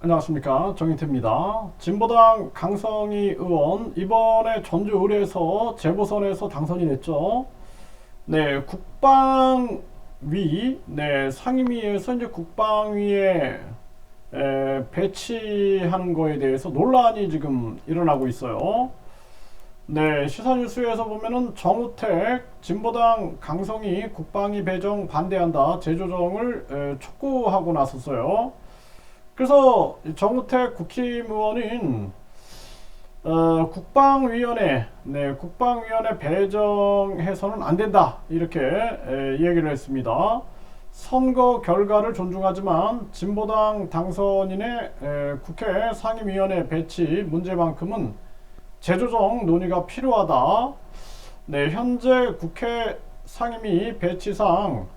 안녕하십니까 정인태입니다. 진보당 강성희 의원 이번에 전주 의뢰에서 재보선에서 당선이 됐죠. 네 국방위 네 상임위에서 이제 국방위에 에, 배치하는 거에 대해서 논란이 지금 일어나고 있어요. 네 시사뉴스에서 보면은 정우택 진보당 강성희 국방위 배정 반대한다 재조정을 에, 촉구하고 나섰어요. 그래서 정우택 국힘의원은 어, 국방위원회, 네, 국방위원회 배정해서는 안 된다 이렇게 에, 얘기를 했습니다. 선거 결과를 존중하지만 진보당 당선인의 에, 국회 상임위원회 배치 문제만큼은 재조정 논의가 필요하다. 네, 현재 국회 상임위 배치상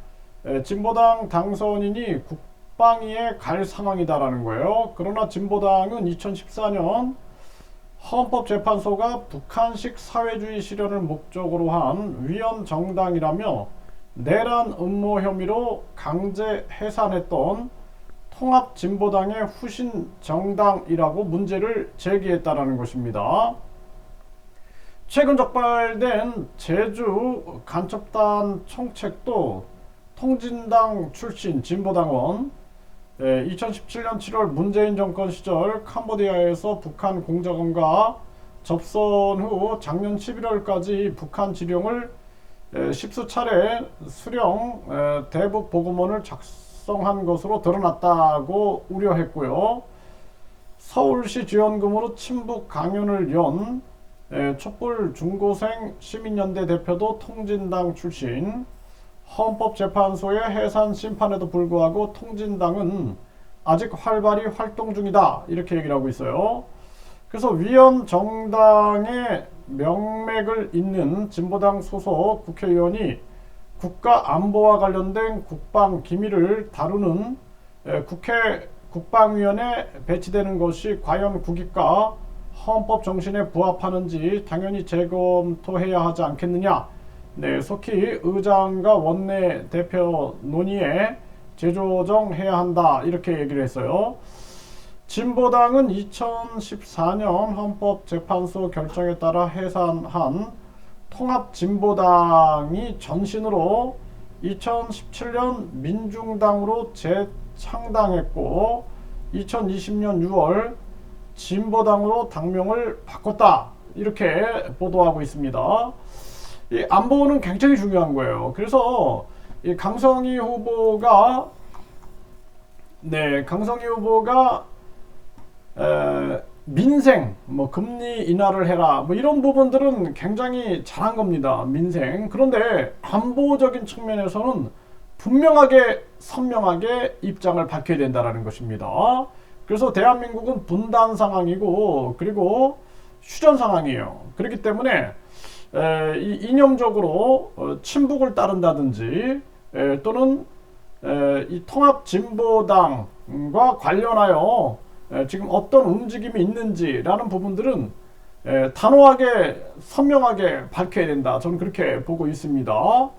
에, 진보당 당선인이 국 국방위에 갈 상황이다라는 거예요. 그러나 진보당은 2014년 헌법재판소가 북한식 사회주의 실현을 목적으로 한 위헌 정당이라며 내란 음모 혐의로 강제 해산했던 통합 진보당의 후신 정당이라고 문제를 제기했다라는 것입니다. 최근 적발된 제주 간첩단 총책도 통진당 출신 진보당원 2017년 7월 문재인 정권 시절 캄보디아에서 북한 공작원과 접선 후 작년 11월까지 북한 지령을 십수 차례 수령 대북 보고문을 작성한 것으로 드러났다고 우려했고요. 서울시 지원금으로 친북 강연을 연 촛불 중고생 시민연대 대표도 통진당 출신 헌법재판소의 해산 심판에도 불구하고 통진당은 아직 활발히 활동 중이다 이렇게 얘기를 하고 있어요. 그래서 위헌 정당의 명맥을 잇는 진보당 소속 국회의원이 국가 안보와 관련된 국방 기밀을 다루는 국회 국방위원회 배치되는 것이 과연 국익과 헌법 정신에 부합하는지 당연히 재검토해야 하지 않겠느냐. 네, 속히 의장과 원내 대표 논의에 재조정해야 한다 이렇게 얘기를 했어요. 진보당은 2014년 헌법재판소 결정에 따라 해산한 통합진보당이 전신으로 2017년 민중당으로 재창당했고 2020년 6월 진보당으로 당명을 바꿨다 이렇게 보도하고 있습니다. 이 안보는 굉장히 중요한 거예요. 그래서 이 강성희 후보가 네 강성희 후보가 에, 민생 뭐 금리 인하를 해라 뭐 이런 부분들은 굉장히 잘한 겁니다 민생. 그런데 안보적인 측면에서는 분명하게 선명하게 입장을 밝혀야 된다라는 것입니다. 그래서 대한민국은 분단 상황이고 그리고 휴전 상황이에요. 그렇기 때문에 에, 이 이념적으로 어, 친북을 따른다든지 에, 또는 에, 이 통합 진보당과 관련하여 에, 지금 어떤 움직임이 있는지라는 부분들은 에, 단호하게 선명하게 밝혀야 된다. 저는 그렇게 보고 있습니다.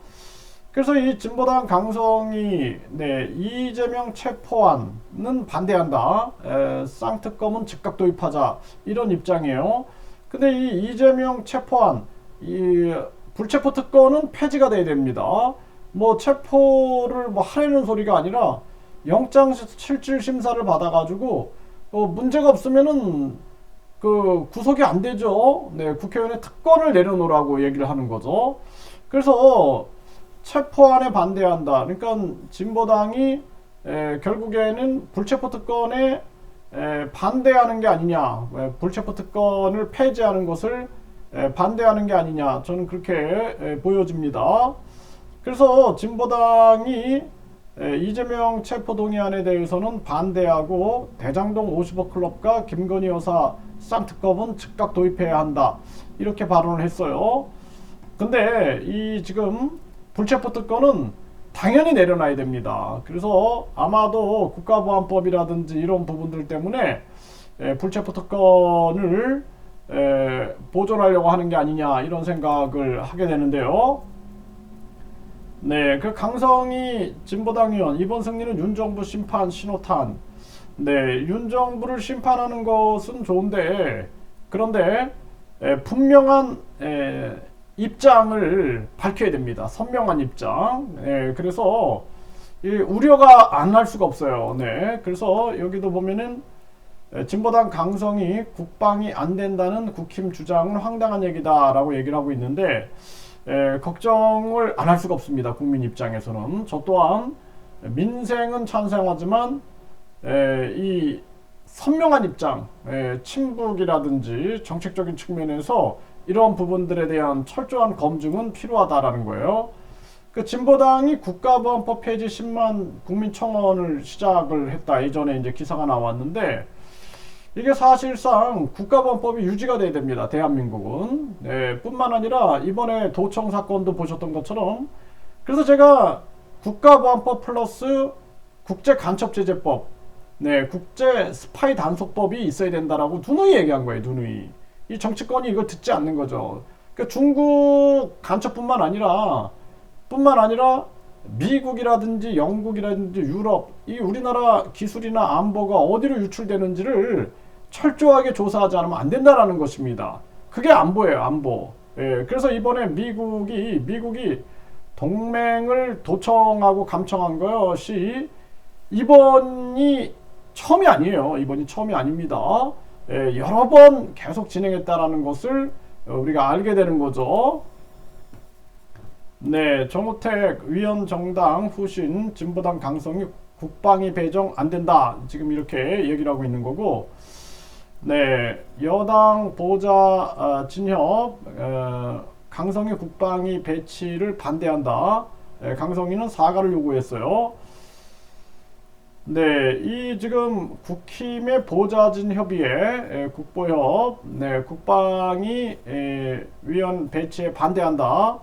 그래서 이 진보당 강성이 네, 이재명 체포안은 반대한다. 에, 쌍특검은 즉각 도입하자 이런 입장이에요. 근데 이 이재명 체포안 이 불체포 특권은 폐지가 돼야 됩니다. 뭐 체포를 뭐 하려는 소리가 아니라 영장 실질 심사를 받아가지고 어 문제가 없으면은 그 구속이 안 되죠. 네, 국회의원의 특권을 내려놓으라고 얘기를 하는 거죠. 그래서 체포안에 반대한다. 그러니까 진보당이 에, 결국에는 불체포 특권에 에, 반대하는 게 아니냐. 불체포 특권을 폐지하는 것을 반대하는 게 아니냐 저는 그렇게 보여집니다. 그래서 진보당이 이재명 체포동의안에 대해서는 반대하고 대장동 50억 클럽과 김건희 여사 쌍특검은 즉각 도입해야 한다 이렇게 발언을 했어요. 근데 이 지금 불체포 특권은 당연히 내려놔야 됩니다. 그래서 아마도 국가보안법이라든지 이런 부분들 때문에 불체포 특권을 에, 보존하려고 하는 게 아니냐 이런 생각을 하게 되는데요. 네, 그 강성희 진보당 의원 이번 승리는 윤 정부 심판 신호탄. 네, 윤 정부를 심판하는 것은 좋은데 그런데 에, 분명한 에, 입장을 밝혀야 됩니다. 선명한 입장. 예, 그래서 이 우려가 안할 수가 없어요. 네, 그래서 여기도 보면은 에, 진보당 강성이 국방이 안 된다는 국힘 주장은 황당한 얘기다라고 얘기를 하고 있는데 에, 걱정을 안 할 수가 없습니다. 국민 입장에서는 저 또한 민생은 찬성하지만 에, 이 선명한 입장, 에, 친북이라든지 정책적인 측면에서 이런 부분들에 대한 철저한 검증은 필요하다라는 거예요. 그 진보당이 국가보안법 폐지 10만 국민청원을 시작을 했다. 예전에 이제 기사가 나왔는데 이게 사실상 국가보안법이 유지가 돼야 됩니다. 대한민국은. 네, 뿐만 아니라 이번에 도청 사건도 보셨던 것처럼 그래서 제가 국가보안법 플러스 국제간첩제재법, 네, 국제 스파이 단속법이 있어야 된다라고 누누이 얘기한 거예요. 누누이. 이 정치권이 이걸 듣지 않는 거죠. 그러니까 중국 간첩뿐만 아니라 뿐만 아니라 미국이라든지 영국이라든지 유럽 이 우리나라 기술이나 안보가 어디로 유출되는지를 철저하게 조사하지 않으면 안 된다라는 것입니다. 그게 안보예요, 안보. 예, 그래서 이번에 미국이 미국이 동맹을 도청하고 감청한 것이 이번이 처음이 아니에요. 이번이 처음이 아닙니다. 예, 여러 번 계속 진행했다라는 것을 우리가 알게 되는 거죠. 네, 정우택 위원 정당 후신 진보당 강성이 국방위 배정 안 된다. 지금 이렇게 얘기를 하고 있는 거고, 네, 여당 보좌 아, 진협 어, 강성희 국방위 배치를 반대한다. 예, 강성희는 사과를 요구했어요. 네, 이 지금 국힘의 보좌진 협의회 에, 국보협, 네, 국방이 에, 위원 배치에 반대한다.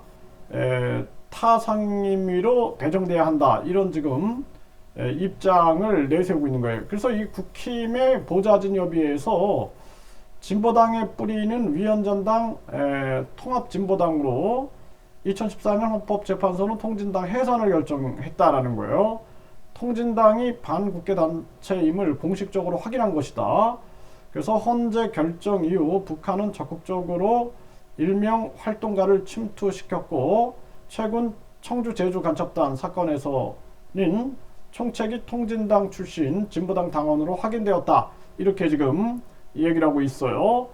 에, 타 상임위로 배정돼야 한다. 이런 지금 에, 입장을 내세우고 있는 거예요. 그래서 이 국힘의 보좌진 협의회에서 진보당의 뿌리는 위원전당 에, 통합진보당으로 2014년 헌법재판소는 통진당 해산을 결정했다라는 거예요. 통진당이 반국계 단체임을 공식적으로 확인한 것이다. 그래서 헌재 결정 이후 북한은 적극적으로 일명 활동가를 침투시켰고 최근 청주 제주 간첩단 사건에서는 총책이 통진당 출신 진보당 당원으로 확인되었다. 이렇게 지금 얘기를 하고 있어요.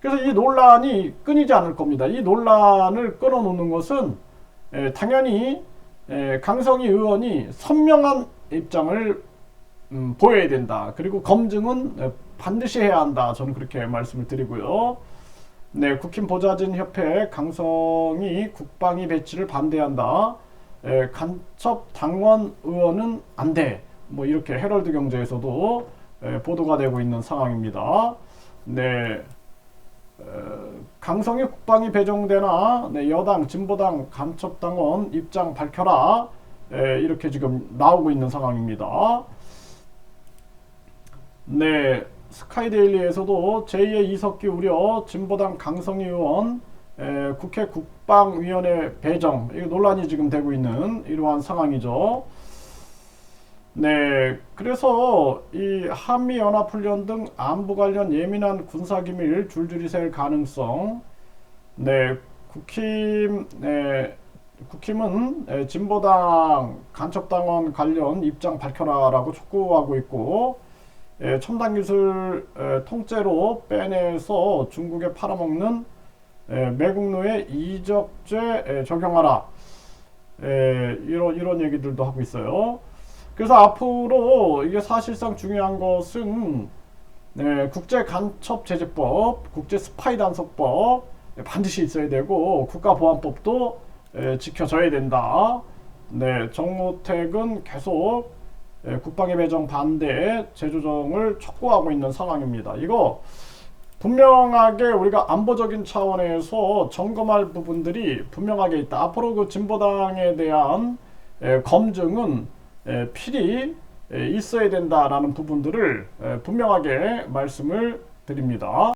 그래서 이 논란이 끊이지 않을 겁니다. 이 논란을 끊어놓는 것은 에, 당연히 에, 강성희 의원이 선명한 입장을 음, 보여야 된다. 그리고 검증은 에, 반드시 해야 한다. 저는 그렇게 말씀을 드리고요. 네, 국힘 보좌진 협회 강성희 국방위 배치를 반대한다. 에, 간첩 당원 의원은 안 돼. 뭐 이렇게 헤럴드 경제에서도 에, 보도가 되고 있는 상황입니다. 네. 어, 강성희 국방이 배정되나 네, 여당 진보당 간첩 당원 입장 밝혀라 에, 이렇게 지금 나오고 있는 상황입니다. 네 스카이데일리에서도 제2의 이석기 우려 진보당 강성희 의원 에, 국회 국방위원회 배정 이 논란이 지금 되고 있는 이러한 상황이죠. 네, 그래서 이 한미 연합 훈련 등 안보 관련 예민한 군사 기밀 줄줄이 셀 가능성. 네, 국힘 네, 국힘은 에, 진보당 간첩당원 관련 입장 밝혀라라고 촉구하고 있고 에, 첨단 기술 에, 통째로 빼내서 중국에 팔아먹는 에, 매국노의 이적죄 에, 적용하라. 에, 이런 이런 얘기들도 하고 있어요. 그래서 앞으로 이게 사실상 중요한 것은 네, 국제 간첩 제재법, 국제 스파이 단속법 네, 반드시 있어야 되고 국가보안법도 에, 지켜져야 된다. 네, 정모택은 계속 에, 국방의 배정 반대 재조정을 촉구하고 있는 상황입니다. 이거 분명하게 우리가 안보적인 차원에서 점검할 부분들이 분명하게 있다. 앞으로 그 진보당에 대한 에, 검증은 에, 필히 에, 있어야 된다라는 부분들을 에, 분명하게 말씀을 드립니다.